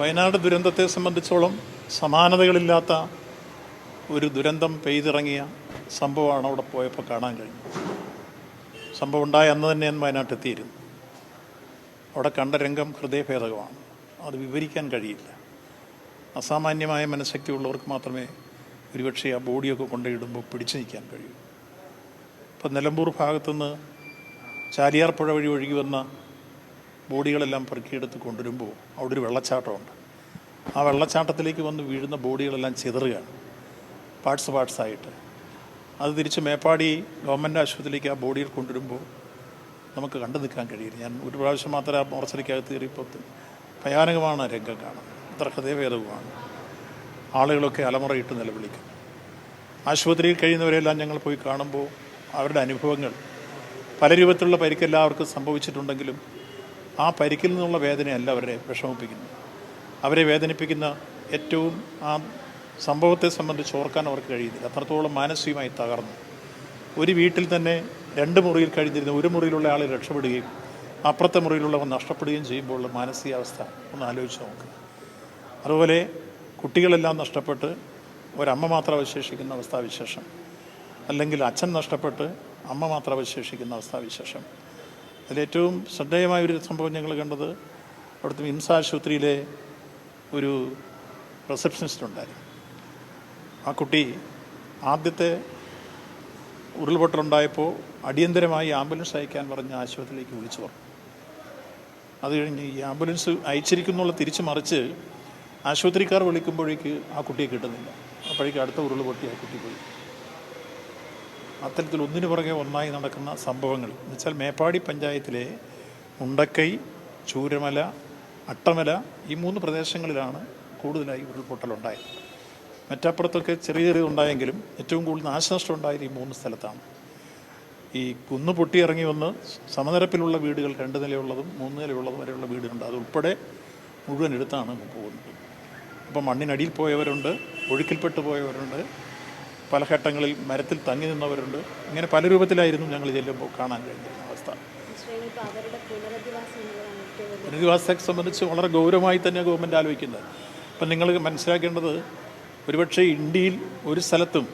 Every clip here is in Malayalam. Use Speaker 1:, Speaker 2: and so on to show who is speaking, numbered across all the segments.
Speaker 1: വയനാട് ദുരന്തത്തെ സംബന്ധിച്ചോളം സമാനതകളില്ലാത്ത ഒരു ദുരന്തം പെയ്തിറങ്ങിയ സംഭവമാണ് അവിടെ പോയപ്പോൾ കാണാൻ കഴിഞ്ഞത്. സംഭവം ഉണ്ടായ അന്ന് തന്നെ ഞാൻ വയനാട്ടിലെത്തിയിരുന്നു അവിടെ കണ്ട രംഗം ഹൃദയഭേദകമാണ്. അത് വിവരിക്കാൻ കഴിയില്ല. അസാമാന്യമായ മനഃശക്തിയുള്ളവർക്ക് മാത്രമേ ഒരുപക്ഷെ ആ ബോഡിയൊക്കെ കൊണ്ടിടുമ്പോൾ പിടിച്ചു നിൽക്കാൻ കഴിയൂ. ഇപ്പം നിലമ്പൂർ ഭാഗത്തുനിന്ന് ചാലിയാർ പുഴ വഴി ഒഴുകി വന്ന ബോഡികളെല്ലാം പെറുക്കിയെടുത്ത് കൊണ്ടുവരുമ്പോൾ അവിടെ ഒരു വെള്ളച്ചാട്ടമുണ്ട്. ആ വെള്ളച്ചാട്ടത്തിലേക്ക് വന്ന് വീഴുന്ന ബോഡികളെല്ലാം ചിതറുകയാണ്. പാർട്സ് പാർട്സായിട്ട് അത് തിരിച്ച് മേപ്പാടി ഗവൺമെന്റ് ആശുപത്രിയിലേക്ക് ആ ബോഡികൾ കൊണ്ടുവരുമ്പോൾ നമുക്ക് കണ്ടു നിൽക്കാൻ കഴിയില്ല. ഞാൻ ഒരു പ്രാവശ്യം മാത്രമേ ആ മോർച്ചറിക്കകത്ത് കയറിയപ്പോൾ ഭയാനകമാണ് രംഗം കാണുന്നത്. അത്ര ഹൃദയഭേദവുമാണ്. ആളുകളൊക്കെ അലമുറയിട്ട് നിലവിളിക്കും. ആശുപത്രിയിൽ കഴിയുന്നവരെല്ലാം ഞങ്ങൾ പോയി കാണുമ്പോൾ അവരുടെ അനുഭവങ്ങൾ പല രൂപത്തിലുള്ള പരിക്കെല്ലാവർക്കും സംഭവിച്ചിട്ടുണ്ടെങ്കിലും ആ പരിക്കിൽ നിന്നുള്ള വേദനയല്ല അവരെ വിഷമിപ്പിക്കുന്നത്. അവരെ വേദനിപ്പിക്കുന്ന ഏറ്റവും ആ സംഭവത്തെ സംബന്ധിച്ച് ഓർക്കാൻ അവർക്ക് കഴിയുന്നില്ല. അത്രത്തോളം മാനസികമായി തകർന്നു. ഒരു വീട്ടിൽ തന്നെ രണ്ട് മുറിയിൽ കഴിഞ്ഞിരുന്ന ഒരു മുറിയിലുള്ള ആളെ രക്ഷപ്പെടുകയും അപ്പുറത്തെ മുറിയിലുള്ളവൻ നഷ്ടപ്പെടുകയും ചെയ്യുമ്പോഴുള്ള മാനസികാവസ്ഥ ഒന്ന് ആലോചിച്ച് നോക്കുക അതുപോലെ കുട്ടികളെല്ലാം നഷ്ടപ്പെട്ട് ഒരമ്മ മാത്രം അവശേഷിക്കുന്ന അവസ്ഥാവിശേഷം. അല്ലെങ്കിൽ അച്ഛൻ നഷ്ടപ്പെട്ട് അമ്മ മാത്രം അവശേഷിക്കുന്ന അവസ്ഥാവിശേഷം. അതിലേറ്റവും ശ്രദ്ധേയമായ ഒരു സംഭവം ഞങ്ങൾ കണ്ടത് അവിടുത്തെ മിംസ് ആശുപത്രിയിലെ ഒരു റിസപ്ഷനിസ്റ്റ് ഉണ്ടായിരുന്നു. ആ കുട്ടി ആദ്യത്തെ ഉരുൾപൊട്ടലുണ്ടായപ്പോൾ അടിയന്തരമായി ആംബുലൻസ് അയക്കാൻ പറഞ്ഞ് ആശുപത്രിയിലേക്ക് വിളിച്ചു പറഞ്ഞു. അത് കഴിഞ്ഞ് ഈ ആംബുലൻസ് അയച്ചിരിക്കുന്നുള്ള തിരിച്ചു മറിച്ച് ആശുപത്രിക്കാർ വിളിക്കുമ്പോഴേക്ക് ആ കുട്ടിയെ കിട്ടുന്നില്ല. അപ്പോഴേക്കും അടുത്ത ഉരുൾ പൊട്ടി ആ കുട്ടി പോയി. അത്തരത്തിൽ ഒന്നിനു പുറകെ ഒന്നായി നടക്കുന്ന സംഭവങ്ങൾ. എന്നുവെച്ചാൽ മേപ്പാടി പഞ്ചായത്തിലെ ഉണ്ടക്കൈ ചൂരമല അട്ടമല ഈ മൂന്ന് പ്രദേശങ്ങളിലാണ് കൂടുതലായി ഉരുൾപൊട്ടലുണ്ടായത്. മറ്റപ്പുറത്തൊക്കെ ചെറിയ ചെറിയ ഉണ്ടായെങ്കിലും ഏറ്റവും കൂടുതൽ നാശനഷ്ടം ഉണ്ടായത് ഈ മൂന്ന് സ്ഥലത്താണ്. ഈ കുന്ന് പൊട്ടിയിറങ്ങി വന്ന് സമനിരപ്പിലുള്ള വീടുകൾ രണ്ട് നിലയുള്ളതും മൂന്ന് നിലയുള്ളതും വരെയുള്ള വീടുണ്ട് അതുൾപ്പെടെ മുഴുവൻ എടുത്താണ് പോകുന്നത്. അപ്പോൾ മണ്ണിനടിയിൽ പോയവരുണ്ട് ഒഴുക്കിൽപ്പെട്ടു പോയവരുണ്ട്. പല ഘട്ടങ്ങളിൽ മരത്തിൽ തങ്ങി നിന്നവരുണ്ട്. ഇങ്ങനെ പല രൂപത്തിലായിരുന്നു ഞങ്ങൾ ചെല്ലുമ്പോൾ കാണാൻ കഴിഞ്ഞിരുന്ന അവസ്ഥ. പുനരധിവാസത്തെ സംബന്ധിച്ച് വളരെ ഗൗരവമായി തന്നെ ഗവൺമെന്റ് ആലോചിക്കുന്നത്. അപ്പം നിങ്ങൾ മനസ്സിലാക്കേണ്ടത് ഒരുപക്ഷെ ഇന്ത്യയിൽ ഒരു സ്ഥലത്തും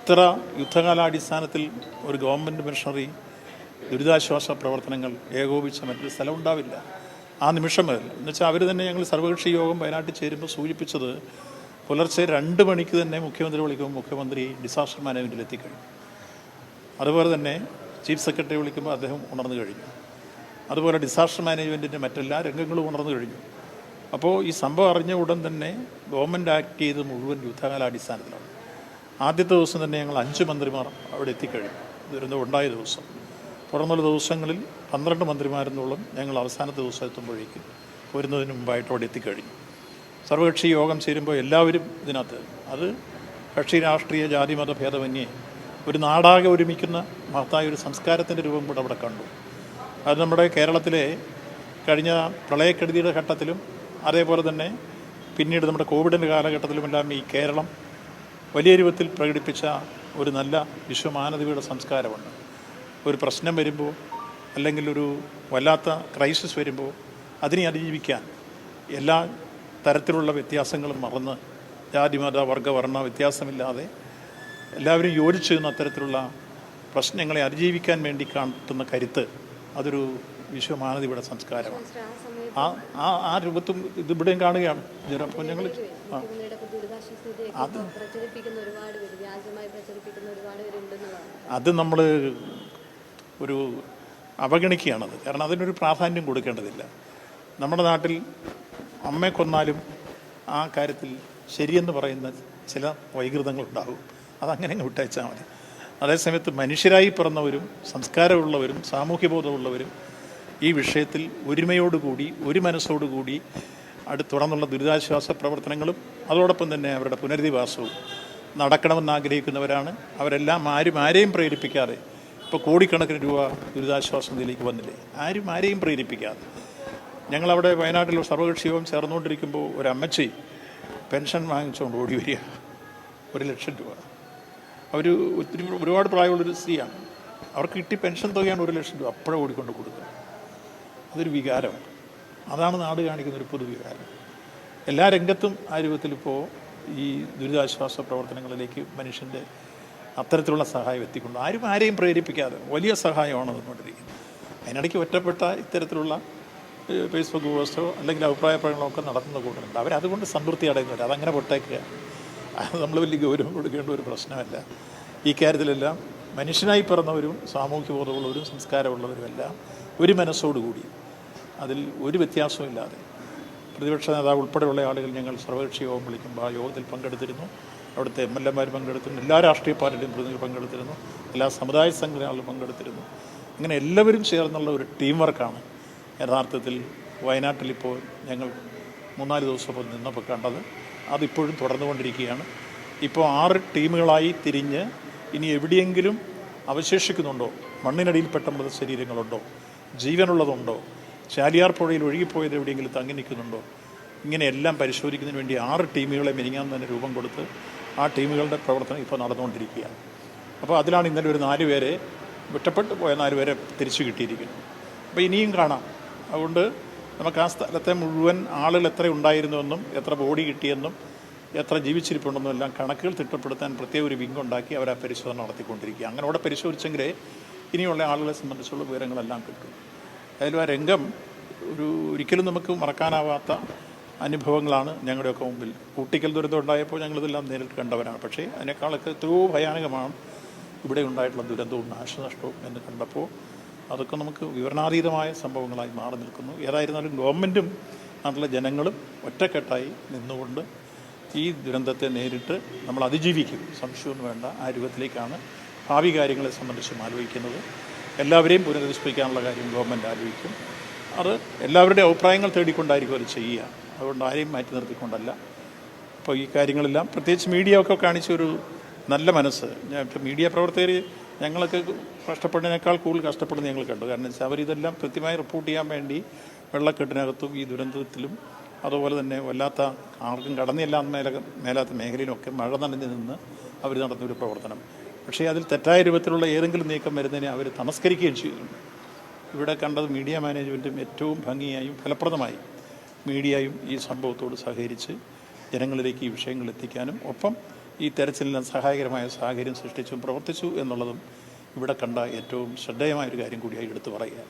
Speaker 1: ഇത്ര യുദ്ധകാലാടിസ്ഥാനത്തിൽ ഒരു ഗവൺമെന്റ് മിഷണറി ദുരിതാശ്വാസ പ്രവർത്തനങ്ങൾ ഏകോപിച്ച മറ്റൊരു സ്ഥലം ഉണ്ടാവില്ല. ആ നിമിഷം മുതൽ. എന്നുവെച്ചാൽ അവർ തന്നെ ഞങ്ങൾ സർവകക്ഷി യോഗം വയനാട്ടിൽ ചേരുമ്പോൾ സൂചിപ്പിച്ചത് പുലർച്ചെ രണ്ട് മണിക്ക് തന്നെ മുഖ്യമന്ത്രി വിളിക്കുമ്പോൾ മുഖ്യമന്ത്രി ഡിസാസ്റ്റർ മാനേജ്മെന്റിൽ എത്തിക്കഴിഞ്ഞു. അതുപോലെ തന്നെ ചീഫ് സെക്രട്ടറി വിളിക്കുമ്പോൾ അദ്ദേഹം ഉണർന്നു കഴിഞ്ഞു. അതുപോലെ ഡിസാസ്റ്റർ മാനേജ്മെന്റിന്റെ മറ്റെല്ലാ രംഗങ്ങളും ഉണർന്നു കഴിഞ്ഞു. അപ്പോൾ ഈ സംഭവം അറിഞ്ഞ ഉടൻ തന്നെ ഗവൺമെന്റ് ആക്ട് ചെയ്ത് മുഴുവൻ യുദ്ധകാലാടിസ്ഥാനത്തിലാണ്. ആദ്യത്തെ ദിവസം തന്നെ ഞങ്ങൾ അഞ്ച് മന്ത്രിമാർ അവിടെ എത്തിക്കഴിഞ്ഞു. ദുരന്തം ഉണ്ടായ ദിവസം. തുടർന്നുള്ള ദിവസങ്ങളിൽ പന്ത്രണ്ട് മന്ത്രിമാരെന്നോളം ഞങ്ങൾ അവസാനത്തെ ദിവസം എത്തുമ്പോഴേക്കും വരുന്നതിന് മുമ്പായിട്ട് അവിടെ എത്തിക്കഴിഞ്ഞു. സർവകക്ഷി യോഗം ചേരുമ്പോൾ എല്ലാവരും ഇതിനകത്ത് അത് കക്ഷി രാഷ്ട്രീയ ജാതി മത ഭേദമന്യേ ഒരു നാടാകെ ഒരുമിക്കുന്ന മഹത്തായ ഒരു സംസ്കാരത്തിന്റെ രൂപം കൂടെ അവിടെ കണ്ടു. അത് നമ്മുടെ കേരളത്തിലെ കഴിഞ്ഞ പ്രളയക്കെടുതിയുടെ ഘട്ടത്തിലും അതേപോലെ തന്നെ പിന്നീട് നമ്മുടെ കോവിഡിന്റെ കാലഘട്ടത്തിലുമെല്ലാം ഈ കേരളം വലിയ രൂപത്തിൽ പ്രകടിപ്പിച്ച ഒരു നല്ല വിശ്വമാനതയുടെ സംസ്കാരമുണ്ട്. ഒരു പ്രശ്നം വരുമ്പോൾ അല്ലെങ്കിൽ ഒരു വല്ലാത്ത ക്രൈസിസ് വരുമ്പോൾ അതിനെ അതിജീവിക്കാൻ എല്ലാ തരത്തിലുള്ള വ്യത്യാസങ്ങൾ മറന്ന് ജാതി മത വർഗ വർണ വ്യത്യാസമില്ലാതെ എല്ലാവരും യോജിച്ചു നിന്ന അത്തരത്തിലുള്ള പ്രശ്നങ്ങളെ അതിജീവിക്കാൻ വേണ്ടി കാട്ടുന്ന കരുത്ത് അതൊരു വിശ്വമാനവിയുടെ സംസ്കാരമാണ്.
Speaker 2: ആ
Speaker 1: ആ ആ രൂപത്തും ഇത് ഇവിടെയും കാണുകയാണ്. അപ്പോൾ ഞങ്ങൾ
Speaker 2: പേരുണ്ടെന്നുള്ളതാണ്
Speaker 1: അത് നമ്മൾ ഒരു അവഗണിക്കുകയാണത്. കാരണം അതിനൊരു പ്രാധാന്യം കൊടുക്കേണ്ടതില്ല. നമ്മുടെ നാട്ടിൽ അമ്മയെ കൊന്നാലും ആ കാര്യത്തിൽ ശരിയെന്ന് പറയുന്ന ചില വൈകൃതങ്ങളുണ്ടാകും. അതങ്ങനെ അങ്ങ് വിട്ടയച്ചാൽ മതി. അതേസമയത്ത് മനുഷ്യരായി പിറന്നവരും സംസ്കാരമുള്ളവരും സാമൂഹ്യബോധമുള്ളവരും ഈ വിഷയത്തിൽ ഒരുമയോടുകൂടി ഒരു മനസ്സോടുകൂടി അടുത്ത് തുടർന്നുള്ള ദുരിതാശ്വാസ പ്രവർത്തനങ്ങളും അതോടൊപ്പം തന്നെ അവരുടെ പുനരധിവാസവും നടക്കണമെന്ന് ആഗ്രഹിക്കുന്നവരാണ്. അവരെല്ലാം ആരും ആരെയും പ്രേരിപ്പിക്കാതെ ഇപ്പോൾ കോടിക്കണക്കിന് രൂപ ദുരിതാശ്വാസ നിലയിലേക്ക് വന്നില്ലേ? ആരും ആരെയും പ്രേരിപ്പിക്കാതെ. ഞങ്ങളവിടെ വയനാട്ടിൽ സർവകക്ഷി യോഗം ചേർന്നുകൊണ്ടിരിക്കുമ്പോൾ ഒരു അമ്മച്ചി പെൻഷൻ വാങ്ങിച്ചുകൊണ്ട് ഓടി വരിക. ഒരു ലക്ഷം രൂപ. അവർ ഒത്തിരി ഒരുപാട് പ്രായമുള്ളൊരു സ്ത്രീയാണ്. അവർക്ക് കിട്ടി പെൻഷൻ തുകയാണ് ഒരു ലക്ഷം രൂപ അപ്പോഴേ ഓടിക്കൊണ്ട് കൊടുക്കുക. അതൊരു വികാരമാണ്. അതാണ് നാട് കാണിക്കുന്ന ഒരു പൊതുവികാരം. എല്ലാ രംഗത്തും ആ രൂപത്തിൽ ഇപ്പോൾ ഈ ദുരിതാശ്വാസ പ്രവർത്തനങ്ങളിലേക്ക് മനുഷ്യന്റെ അത്തരത്തിലുള്ള സഹായം എത്തിക്കൊണ്ട് ആരും ആരെയും പ്രേരിപ്പിക്കാതെ വലിയ സഹായമാണ് അതുകൊണ്ടിരിക്കുന്നത് അതിനിടയ്ക്ക് ഒറ്റപ്പെട്ട ഇത്തരത്തിലുള്ള ഫേസ്ബുക്ക് പോസ്റ്റോ അല്ലെങ്കിൽ അഭിപ്രായ പ്രകടനമോ ഒക്കെ നടത്തുന്ന കൂട്ടരുണ്ട്. അവരതുകൊണ്ട് സംതൃപ്തി അടയുന്നില്ല അതങ്ങനെ പൊട്ടേക്കുക. അത് നമ്മൾ വലിയ ഗൗരവം കൊടുക്കേണ്ട ഒരു പ്രശ്നമല്ല. ഈ കാര്യത്തിലെല്ലാം മനുഷ്യനായി പിറന്നവരും സാമൂഹ്യ ബോധമുള്ളവരും സംസ്കാരമുള്ളവരുമെല്ലാം ഒരു മനസ്സോടുകൂടി അതിൽ ഒരു വ്യത്യാസവും ഇല്ലാതെ. പ്രതിപക്ഷ നേതാവ് ഉൾപ്പെടെയുള്ള ആളുകൾ ഞങ്ങൾ സർവകക്ഷി യോഗം വിളിക്കുമ്പോൾ ആ യോഗത്തിൽ പങ്കെടുത്തിരുന്നു. അവിടുത്തെ എം എൽ എമാർ പങ്കെടുത്തിരുന്നു. എല്ലാ രാഷ്ട്രീയ പാർട്ടിയുടെയും പ്രതിനിധികൾ പങ്കെടുത്തിരുന്നു. എല്ലാ സമുദായ സംഘടനകളും പങ്കെടുത്തിരുന്നു. അങ്ങനെ എല്ലാവരും ചേർന്നുള്ള ഒരു ടീം വർക്കാണ് യഥാർത്ഥത്തിൽ വയനാട്ടിലിപ്പോൾ ഞങ്ങൾ മൂന്നാൽ ദിവസം നിന്നപ്പോൾ കണ്ടത് അതിപ്പോഴും തുടർന്നുകൊണ്ടിരിക്കുകയാണ്. ഇപ്പോൾ ആറ് ടീമുകളായി തിരിഞ്ഞ് ഇനി എവിടെയെങ്കിലും അവശേഷിക്കുന്നുണ്ടോ? മണ്ണിനടിയിൽപ്പെട്ട മൃതശരീരങ്ങളുണ്ടോ ജീവനുള്ളതുണ്ടോ? ചാലിയാർ പുഴയിൽ ഒഴുകിപ്പോയത് എവിടെയെങ്കിലും തങ്ങി നിൽക്കുന്നുണ്ടോ? ഇങ്ങനെയെല്ലാം പരിശോധിക്കുന്നതിന് വേണ്ടി ആറ് ടീമുകളെ മെനിങ്ങാൻ തന്നെ രൂപം കൊടുത്ത് ആ ടീമുകളുടെ പ്രവർത്തനം ഇപ്പോൾ നടന്നുകൊണ്ടിരിക്കുകയാണ്. അപ്പോൾ അതിലാണ് ഇന്നലെ ഒരു നാല് പേരെ വിട്ടപ്പെട്ടു പോയ നാല് പേരെ തിരിച്ചു കിട്ടിയിരിക്കുന്നത്. അപ്പോൾ ഇനിയും കാണാം. അതുകൊണ്ട് നമുക്ക് ആ സ്ഥലത്തെ മുഴുവൻ ആളുകൾ എത്ര ഉണ്ടായിരുന്നുവെന്നും എത്ര ബോഡി കിട്ടിയെന്നും എത്ര ജീവിച്ചിരിപ്പുണ്ടെന്നും എല്ലാം കണക്കുകൾ തിട്ടപ്പെടുത്താൻ പ്രത്യേക ഒരു വിങ് ഉണ്ടാക്കി അവർ ആ പരിശോധന നടത്തിക്കൊണ്ടിരിക്കുക അങ്ങനെ അവിടെ പരിശോധിച്ചെങ്കിലേ ഇനിയുള്ള ആളുകളെ സംബന്ധിച്ചുള്ള വിവരങ്ങളെല്ലാം കിട്ടും. അതിലും ആ രംഗം ഒരു ഒരിക്കലും നമുക്ക് മറക്കാനാവാത്ത അനുഭവങ്ങളാണ് ഞങ്ങളുടെയൊക്കെ മുമ്പിൽ. കൂട്ടിക്കൽ ദുരന്തം ഉണ്ടായപ്പോൾ ഞങ്ങളിതെല്ലാം നേരിട്ട് കണ്ടവരാണ്. പക്ഷേ അതിനേക്കാളൊക്കെ എത്രയോ ഭയാനകമാണ് ഇവിടെ ഉണ്ടായിട്ടുള്ള ദുരന്തവും നാശനഷ്ടവും എന്ന് കണ്ടപ്പോൾ അതൊക്കെ നമുക്ക് വിവരണാതീതമായ സംഭവങ്ങളായി മാറി നിൽക്കുന്നു. ഏതായിരുന്നാലും ഗവൺമെന്റും നാട്ടിലെ ജനങ്ങളും ഒറ്റക്കെട്ടായി നിന്നുകൊണ്ട് ഈ ദുരന്തത്തെ നേരിട്ട് നമ്മൾ അതിജീവിക്കും. സംശയമൊന്നും വേണ്ട. ആ രൂപത്തിലേക്കാണ് ഭാവി കാര്യങ്ങളെ സംബന്ധിച്ചും ആലോചിക്കുന്നത്. എല്ലാവരെയും പുനരധിവസിപ്പിക്കാനുള്ള കാര്യം ഗവൺമെന്റ് ആലോചിക്കും. അത് എല്ലാവരുടെയും അഭിപ്രായങ്ങൾ തേടിക്കൊണ്ടായിരിക്കും അത് ചെയ്യുക. അതുകൊണ്ട് ആരെയും മാറ്റി നിർത്തിക്കൊണ്ടല്ല. അപ്പോൾ ഈ കാര്യങ്ങളെല്ലാം പ്രത്യേകിച്ച് മീഡിയ ഒക്കെ കാണിച്ചൊരു നല്ല മനസ്സ്. മീഡിയ പ്രവർത്തകർ ഞങ്ങളൊക്കെ കഷ്ടപ്പെടുന്നതിനേക്കാൾ കൂടുതൽ കഷ്ടപ്പെടുന്നത് ഞങ്ങൾ കണ്ടു. കാരണം വെച്ചാൽ അവരിതെല്ലാം കൃത്യമായി റിപ്പോർട്ട് ചെയ്യാൻ വേണ്ടി വെള്ളക്കെട്ടിനകത്തും ഈ ദുരന്തത്തിലും അതുപോലെ തന്നെ വല്ലാത്ത ആർക്കും കടന്നില്ലാത്ത മേല മേലാത്ത മേഖലയിലൊക്കെ മഴ നനഞ്ഞു നിന്ന് അവർ ഒരു പ്രവർത്തനം. പക്ഷേ അതിൽ തെറ്റായ രൂപത്തിലുള്ള ഏതെങ്കിലും നീക്കം വരുന്നതിനെ അവർ തമസ്കരിക്കുകയും ചെയ്യുന്നുണ്ട് ഇവിടെ കണ്ടത് മീഡിയ മാനേജ്മെന്റും ഏറ്റവും ഭംഗിയായും ഫലപ്രദമായി മീഡിയയും ഈ സംഭവത്തോട് സഹകരിച്ച് ജനങ്ങളിലേക്ക് ഈ വിഷയങ്ങൾ എത്തിക്കാനും ഒപ്പം ഈ തെരച്ചിലിന് സഹായകരമായ സാഹചര്യം സൃഷ്ടിച്ചും പ്രവർത്തിച്ചു എന്നുള്ളതും ഇവിടെ കണ്ട ഏറ്റവും ശ്രദ്ധേയമായൊരു കാര്യം കൂടിയായി എടുത്തു പറയുക